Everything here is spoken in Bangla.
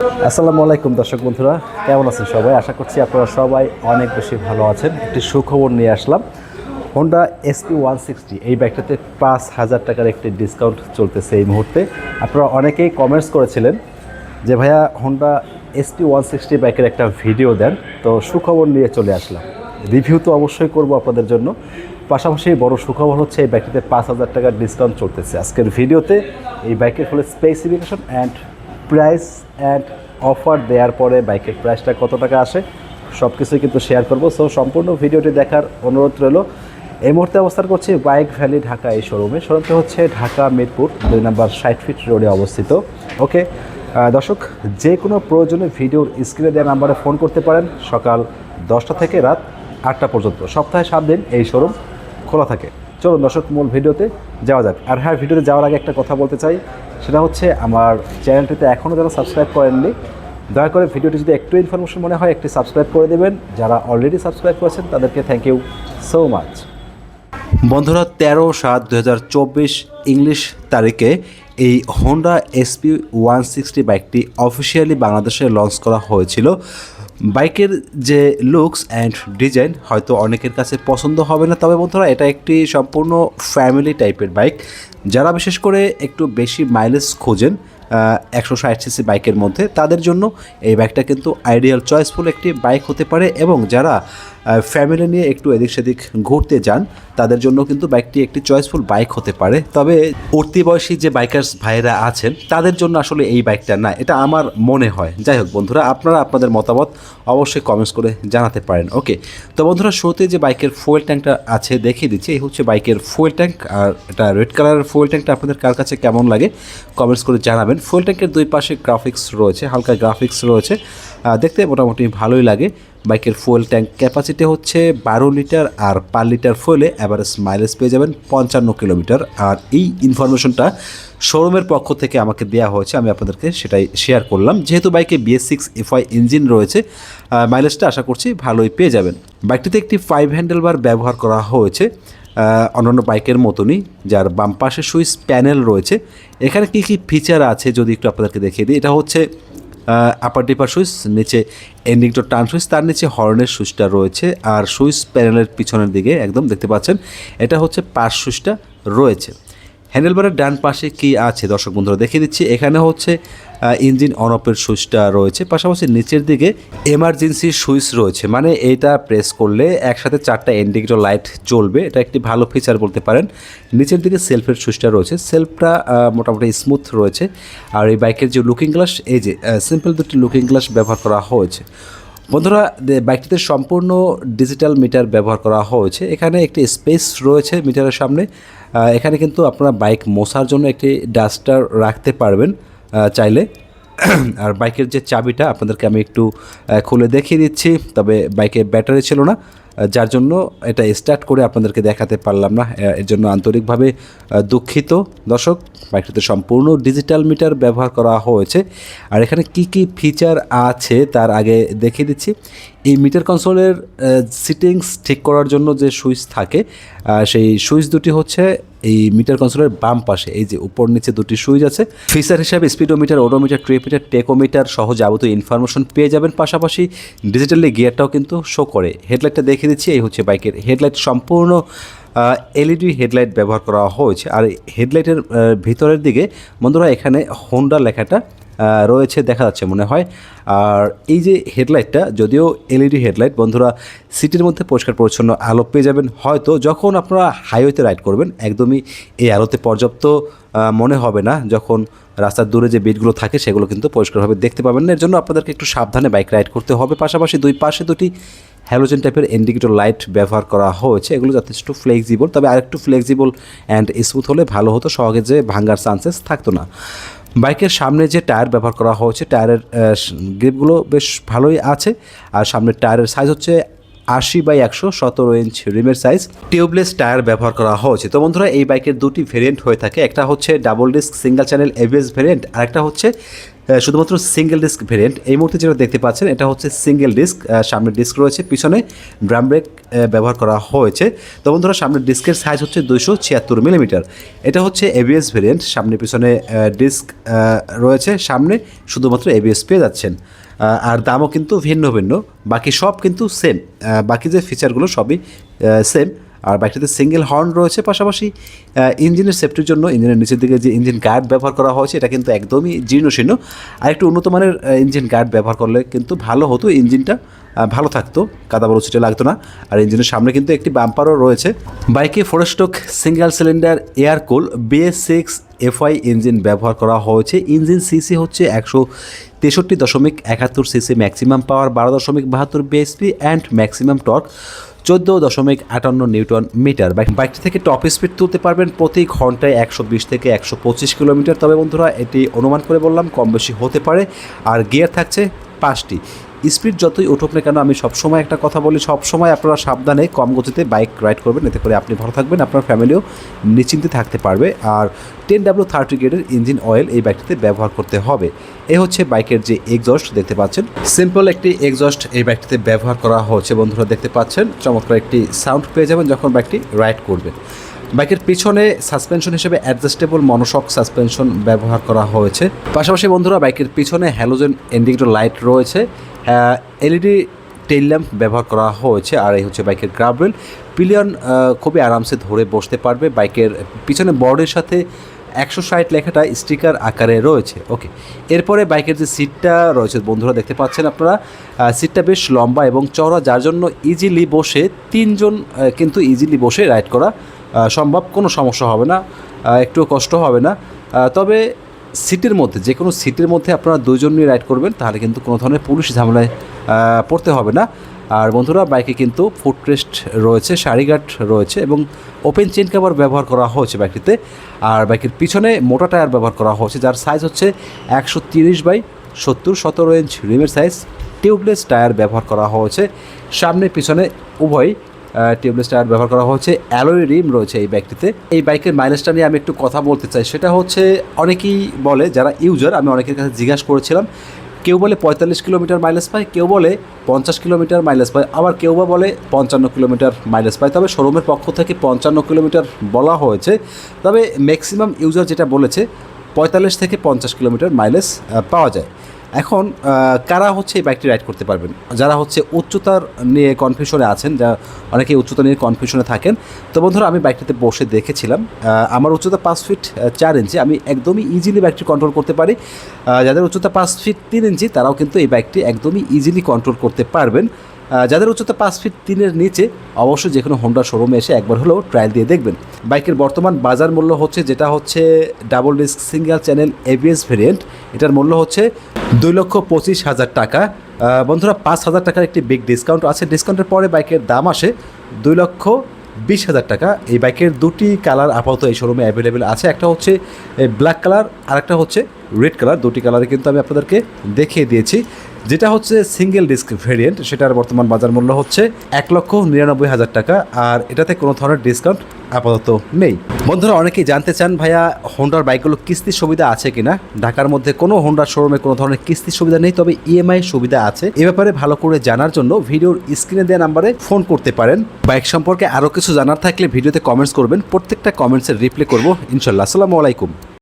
আসসালামু আলাইকুম দর্শক বন্ধুরা, কেমন আছেন সবাই? আশা করছি আপনারা সবাই অনেক বেশি ভালো আছেন। একটি সুখবর নিয়ে আসলাম। হোন্ডা এসপি ওয়ান সিক্সটি এই বাইকটাতে পাঁচ হাজার টাকার একটি ডিসকাউন্ট চলতেছে এই মুহূর্তে। আপনারা অনেকেই কমেন্টস করেছিলেন যে, ভাইয়া হোন্ডা এসপি ওয়ান সিক্সটি বাইকের একটা ভিডিও দেন। তো সুখবর নিয়ে চলে আসলাম। রিভিউ তো অবশ্যই করব আপনাদের জন্য। পাশাপাশি বড় সুখবর হচ্ছে, এই ব্যাগটিতে পাঁচ হাজার টাকার ডিসকাউন্ট চলতেছে। আজকের ভিডিওতে এই বাইকের হলে specification and price and offer দেওয়ার পরে বাইকের প্রাইসটা কত টাকা আসে সব কিছুই কিন্তু শেয়ার করব। সো সম্পূর্ণ ভিডিওটি দেখার অনুরোধ রইল। এই মুহূর্তে অবস্থান করছি বাইক ভ্যালি ঢাকা এই শোরুমে শোরুমটা হচ্ছে ঢাকা মিরপুর, দুই নম্বর ষাট ফিট রোডে অবস্থিত। ওকে দর্শক, যে কোনো প্রয়োজনে ভিডিওর স্ক্রিনে দেওয়া নাম্বারে ফোন করতে পারেন। সকাল দশটা থেকে রাত আটটা পর্যন্ত। সপ্তাহে সাত দিন এই শোরুম খোলা থাকে। চলুন দর্শক, মূল ভিডিওতে যাওয়া যাক। আর হ্যাঁ ভিডিওতে যাওয়ার আগে একটা কথা বলতে চাই। সেটা হচ্ছে আমার চ্যানেলটিতে এখনও যারা সাবস্ক্রাইব করেননি, দয়া করে ভিডিওটি যদি একটু ইনফরমেশন মনে হয়, একটি সাবস্ক্রাইব করে দেবেন। যারা অলরেডি সাবস্ক্রাইব করেছেন, তাদেরকে থ্যাংক ইউ সো মাচ বন্ধুরা, তেরো সাত দু ইংলিশ তারিখে এই হোন্ডা এসপি ওয়ান সিক্সটি বাইকটি অফিসিয়ালি বাংলাদেশে লঞ্চ করা হয়েছিল। বাইকের যে লুকস অ্যান্ড ডিজাইন হয়তো অনেকের কাছে পছন্দ হবে না। তবে বন্ধুরা, এটা একটি সম্পূর্ণ ফ্যামিলি টাইপের বাইক যারা বিশেষ করে একটু বেশি মাইলেজ খোঁজেন একশো ষাট সিসি বাইকের মধ্যে, তাদের জন্য এই বাইকটা কিন্তু আইডিয়াল চয়েসফুল একটি বাইক হতে পারে এবং যারা ফ্যামিলি নিয়ে একটু এদিক সেদিক ঘুরতে যান। তাদের জন্য কিন্তু বাইকটি একটি চয়েসফুল বাইক হতে পারে। তবে উঠতি বয়সী যে বাইকার্স ভাইয়েরা আছেন, তাদের জন্য আসলে এই বাইকটা না, এটা আমার মনে হয়। যাই হোক বন্ধুরা, আপনারা আপনাদের মতামত অবশ্যই কমেন্টস করে জানাতে পারেন। ওকে তো বন্ধুরা শোতে যে বাইকের ফুয়েল ট্যাঙ্কটা আছে, দেখিয়ে দিচ্ছি। এই হচ্ছে বাইকের ফুয়েল ট্যাঙ্ক আর এটা রেড কালারের ফুয়েল ট্যাঙ্কটা আপনাদের কার কাছে কেমন লাগে কমেন্টস করে জানাবেন। ফুয়েল ট্যাঙ্কের দুই পাশে গ্রাফিক্স রয়েছে, হালকা গ্রাফিক্স রয়েছে। দেখতে মোটামুটি ভালোই লাগে। বাইকের ফুয়েল ট্যাঙ্ক ক্যাপাসিটি হচ্ছে বারো লিটার আর পার লিটার ফুয়েলে অ্যাভারেজ মাইলেজ পেয়ে যাবেন পঞ্চান্ন কিলোমিটার। আর এই ইনফরমেশনটা শোরুমের পক্ষ থেকে আমাকে দেওয়া হয়েছে, আমি আপনাদেরকে সেটাই শেয়ার করলাম। যেহেতু বাইকে বিএস সিক্স এফআই ইঞ্জিন রয়েছে মাইলেজটা আশা করছি ভালোই পেয়ে যাবেন। বাইকটিতে একটি ফাইভ হ্যান্ডেল বার ব্যবহার করা হয়েছে অন্যান্য বাইকের মতনই, যার বাম পাশে সুইচ প্যানেল রয়েছে। এখানে কী কী ফিচার আছে যদি একটু আপনাদেরকে দেখিয়ে দিই, এটা হচ্ছে আপার ডিপার সুইচ নিচে এন্ডিং টু টার্ন সুইচ তার নিচে হর্নের সুইচটা রয়েছে। আর সুইচ প্যানেলের পিছনের দিকে একদম দেখতে পাচ্ছেন, এটা হচ্ছে পাশ সুইচটা রয়েছে। হ্যান্ডেলবারের ডান পাশে কি আছে? দর্শক বন্ধুরা, দেখিয়ে দিচ্ছি। এখানে হচ্ছে ইঞ্জিন অন অফের সুইচটা রয়েছে। পাশাপাশি নিচের দিকে এমার্জেন্সি সুইচ রয়েছে। মানে এটা প্রেস করলে একসাথে চারটা ইন্ডিকেটর লাইট জ্বলবে। এটা একটি ভালো ফিচার বলতে পারেন। নিচের দিকে সেলফের সুইচটা রয়েছে। সেলফটা মোটামুটি স্মুথ রয়েছে। আর এই বাইকের যে লুকিং গ্লাস এই যে সিম্পল দুটি লুকিং গ্লাস ব্যবহার করা হয়েছে। বন্ধুরা বাইকটিতে সম্পূর্ণ ডিজিটাল মিটার ব্যবহার করা হয়েছে। এখানে একটি স্পেস রয়েছে মিটারের সামনে। এখানে কিন্তু আপনারা বাইক মোছার জন্য একটি ডাস্টার রাখতে পারবেন। চাইলে। আর বাইকের যে চাবিটা, আপনাদেরকে আমি একটু খুলে দেখিয়ে দিচ্ছি। তবে বাইকে ব্যাটারি ছিল না। যার জন্য এটা স্টার্ট করে আপনাদেরকে দেখাতে পারলাম না। এর জন্য আন্তরিকভাবে দুঃখিত। দর্শক, বাইকটিতে সম্পূর্ণ ডিজিটাল মিটার ব্যবহার করা হয়েছে। আর এখানে কি কি ফিচার আছে তার আগে দেখিয়ে দিচ্ছি। এই মিটার কনসোলের সিটিংস ঠিক করার জন্য যে সুইচ থাকে সেই সুইচ দুটি হচ্ছে এই মিটার কনসোলের বাম পাশে। এই যে উপর নিচে দুটি সুইচ আছে। ফিচার হিসাবে স্পিডোমিটার ওডোমিটার ট্রিপিটার টেকোমিটার সহ যাবতীয় ইনফরমেশন পেয়ে যাবেন। পাশাপাশি ডিজিটালি গিয়ারটাও কিন্তু শো করে। হেডলাইটটা দেখিয়ে দিচ্ছি, এই হচ্ছে বাইকের হেডলাইট। সম্পূর্ণ এলইডি হেডলাইট ব্যবহার করা হয়েছে। আর হেডলাইটের ভিতরের দিকে, বন্ধুরা, এখানে হোন্ডা লেখাটা রয়েছে, দেখা যাচ্ছে মনে হয়। আর এই যে হেডলাইটটা, যদিও এলইডি হেডলাইট, বন্ধুরা, সিটির মধ্যে পরিষ্কার পরিচ্ছন্ন আলো পেয়ে যাবেন। হয়তো যখন আপনারা হাইওয়েতে রাইড করবেন, একদমই এই আলোতে পর্যাপ্ত মনে হবে না। যখন রাস্তার দূরে যে বিটগুলো থাকে, সেগুলো কিন্তু পরিষ্কারভাবে দেখতে পাবেন না। এর জন্য আপনাদেরকে একটু সাবধানে বাইক রাইড করতে হবে। পাশাপাশি দুই পাশে দুটি হ্যালোজেন টাইপের ইন্ডিকেটর লাইট ব্যবহার করা হয়েছে। এগুলো যথেষ্ট ফ্লেক্সিবল তবে আরেকটু ফ্লেক্সিবল অ্যান্ড স্মুথ হলে ভালো হতো, সহজে যে ভাঙ্গার চান্সেস থাকতো না। বাইকের সামনে যে টায়ার ব্যবহার করা হয়েছে টায়ারের গ্রিপগুলো বেশ ভালোই আছে। আর সামনের টায়ারের সাইজ হচ্ছে আশি বাই একশো সতেরো ইঞ্চ রিমের সাইজ টিউবলেস টায়ার ব্যবহার করা হয়েছে। তো বন্ধুরা, এই বাইকের দুটি ভেরিয়েন্ট হয়ে থাকে। একটা হচ্ছে double disc single channel ABS variant আর একটা হচ্ছে শুধুমাত্র সিঙ্গেল ডিস্ক ভেরিয়েন্ট এই মুহূর্তে যেটা দেখতে পাচ্ছেন, এটা হচ্ছে সিঙ্গেল ডিস্ক সামনে ডিস্ক রয়েছে। পিছনে ড্রাম ব্রেক ব্যবহার করা হয়েছে। তো বন্ধুরা, সামনের ডিস্কের সাইজ হচ্ছে দুইশো ছিয়াত্তর মিলিমিটার এটা হচ্ছে এবিএস ভেরিয়েন্ট সামনে পিছনে ডিস্ক রয়েছে। সামনে শুধুমাত্র এবিএস পেয়ে যাচ্ছেন। আর দামও কিন্তু ভিন্ন ভিন্ন বাকি সব কিন্তু সেম বাকি যে ফিচারগুলো সবই সেম আর বাইকটাতে সিঙ্গেল হর্ন রয়েছে পাশাপাশি ইঞ্জিনের সেফটির জন্য, ইঞ্জিনের নিচের দিকে যে ইঞ্জিন গার্ড ব্যবহার করা হয়েছে, এটা কিন্তু একদমই জীর্ণশীর্ণ আর একটু উন্নত মানের ইঞ্জিন গার্ড ব্যবহার করলে কিন্তু ভালো হতো ইঞ্জিনটা ভালো থাকতো, কাদা বড় ছিটে লাগতো না। আর ইঞ্জিনের সামনে কিন্তু একটি বাম্পারও রয়েছে। বাইকে four stroke single cylinder air cool BS six FI engine ব্যবহার করা হয়েছে। ইঞ্জিন সিসি হচ্ছে একশো তেষট্টি দশমিক একাত্তর সিসি ম্যাক্সিমাম পাওয়ার বারো দশমিক বাহাত্তর বিএসপি অ্যান্ড ম্যাক্সিমাম টর্ক চোদ্দ দশমিক আটান্ন নিউটন মিটার। বাইক বাইকটি থেকে টপ স্পিড তুলতে পারবেন প্রতি ঘন্টায় একশো বিশ থেকে একশো পঁচিশ কিলোমিটার। তবে বন্ধুরা, এটি অনুমান করে বললাম কম বেশি হতে পারে। আর গিয়ার থাকছে পাঁচটি। স্পিড যতই উঠুক না কেন, আমি সবসময় একটা কথা বলি, সবসময় আপনারা সাবধানে কম গতিতে বাইক রাইড করবেন। এতে করে আপনি ভালো থাকবেন, আপনার ফ্যামিলিও নিশ্চিন্তে থাকতে পারবে। আর টেন ডাব্লু থার্টি গ্রেডের ইঞ্জিন অয়েল এই বাইকটিতে ব্যবহার করতে হবে। এ হচ্ছে বাইকের যে এক্সস্ট দেখতে পাচ্ছেন। সিম্পল একটি এক্সস্ট এই বাইকটিতে ব্যবহার করা হচ্ছে, বন্ধুরা, দেখতে পাচ্ছেন। চমৎকার একটি সাউন্ড পেয়ে যাবেন যখন বাইকটি রাইড করবেন বাইকের পিছনে সাসপেনশন হিসেবে অ্যাডজাস্টেবল মনোশক সাসপেনশন ব্যবহার করা হয়েছে। পাশাপাশি বন্ধুরা, বাইকের পিছনে হ্যালোজেন ইন্ডিকেটর লাইট রয়েছে। এলইডি টেইল ল্যাম্প ব্যবহার করা হয়েছে আর এই হচ্ছে বাইকের গ্রাভেল পিলিয়ন খুবই আরামসে ধরে বসতে পারবে। বাইকের পিছনে বোর্ডের সাথে একশো ষাট লেখাটা স্টিকার আকারে রয়েছে। ওকে এরপরে বাইকের যে সিটটা রয়েছে, বন্ধুরা দেখতে পাচ্ছেন আপনারা সিটটা বেশ লম্বা এবং চওড়া, যার জন্য ইজিলি বসে তিনজন কিন্তু ইজিলি বসে রাইড করা সম্ভব কোনো সমস্যা হবে না আহ, একটুও কষ্ট হবে না। তবে সিটের মধ্যে যে কোনো সিটের মধ্যে আপনারা দুজন নিয়ে রাইড করবেন তাহলে কিন্তু কোনো ধরনের পুলিশ ঝামেলায় পড়তে হবে না। আর বন্ধুরা বাইকে কিন্তু ফুটরেস্ট রয়েছে সারিগার্ড রয়েছে এবং ওপেন চেন কাভার ব্যবহার করা হয়েছে বাইকটিতে। আর বাইকের পিছনে মোটা টায়ার ব্যবহার করা হয়েছে যার সাইজ হচ্ছে একশো তিরিশ বাই সত্তর সতেরো ইঞ্চ রিমের সাইজ টিউবলেস টায়ার ব্যবহার করা হয়েছে। সামনে পিছনে উভয় টিউবলেস টায়ার ব্যবহার করা হয়েছে অ্যালোয় রিম রয়েছে এই বাইকটিতে। এই বাইকের মাইলেজটা নিয়ে আমি একটু কথা বলতে চাই। সেটা হচ্ছে, অনেকেই বলে, যারা ইউজার, আমি অনেকের কাছে জিজ্ঞাসা করেছিলাম, কেউ বলে পঁয়তাল্লিশ কিলোমিটার মাইলেজ পায়, কেউ বলে পঞ্চাশ কিলোমিটার মাইলেজ পায়, আবার কেউ বা বলে পঞ্চান্ন কিলোমিটার মাইলেজ পায়। তবে শোরুমের পক্ষ থেকে পঞ্চান্ন কিলোমিটার বলা হয়েছে। তবে ম্যাক্সিমাম ইউজার যেটা বলেছে, পঁয়তাল্লিশ থেকে পঞ্চাশ কিলোমিটার মাইলেজ পাওয়া যায়। এখন কারা হচ্ছে এই বাইকটি রাইড করতে পারবেন? যারা হচ্ছে উচ্চতার নিয়ে কনফিউশনে আছেন যা অনেকে উচ্চতা নিয়ে কনফিউশনে থাকেন, তো বন্ধুরা আমি বাইকটিতে বসে দেখেছিলাম। আমার উচ্চতা পাঁচ ফিট চার ইঞ্চি আমি একদমই ইজিলি বাইকটি কন্ট্রোল করতে পারি। যাদের উচ্চতা পাঁচ ফিট তিন ইঞ্চি তারাও কিন্তু এই বাইকটি একদমই ইজিলি কন্ট্রোল করতে পারবেন। যাদের উচ্চতা পাঁচ ফিট তিনের নিচে, অবশ্যই যে কোনো হোন্ডা শোরুমে এসে একবার হলেও ট্রায়াল দিয়ে দেখবেন। বাইকের বর্তমান বাজার মূল্য হচ্ছে, যেটা হচ্ছে double disc single channel ABS variant এটার মূল্য হচ্ছে দুই লক্ষ পঁচিশ হাজার টাকা। বন্ধুরা, পাঁচ হাজার টাকার একটি বিগ ডিসকাউন্ট আছে। ডিসকাউন্টের পরে বাইকের দাম আসে দুই লক্ষ বিশ হাজার টাকা। এই বাইকের দুটি কালার আপাতত এই শোরুমে অ্যাভেলেবেল আছে। একটা হচ্ছে ব্ল্যাক কালার আর একটা হচ্ছে রেড কালার দুটি কালারে কিন্তু আমি আপনাদেরকে দেখিয়ে দিয়েছি। যেটা হচ্ছে সিঙ্গেল ডিস্ক ভেরিয়েন্ট সেটার বর্তমান বাজার মূল্য হচ্ছে এক লক্ষ নিরানব্বই হাজার টাকা, আর এটাতে কোনো ধরনের ডিসকাউন্ট আপাতত নেই। বন্ধুরা, অনেকেই জানতে চান, ভাইয়া হোন্ডার বাইকগুলো কিস্তির সুবিধা আছে কিনা? ঢাকার মধ্যে কোনো হোন্ডার শোরুমে কোনো ধরনের কিস্তির সুবিধা নেই, তবে ইএমআই সুবিধা আছে। এ ব্যাপারে ভালো করে জানার জন্য ভিডিওর স্ক্রিনে দেওয়া নাম্বারে ফোন করতে পারেন। বাইক সম্পর্কে আরও কিছু জানার থাকলে ভিডিওতে কমেন্টস করবেন। প্রত্যেকটা কমেন্টসের রিপ্লাই করব। ইনশাল্লাহ। আসসালামু আলাইকুম।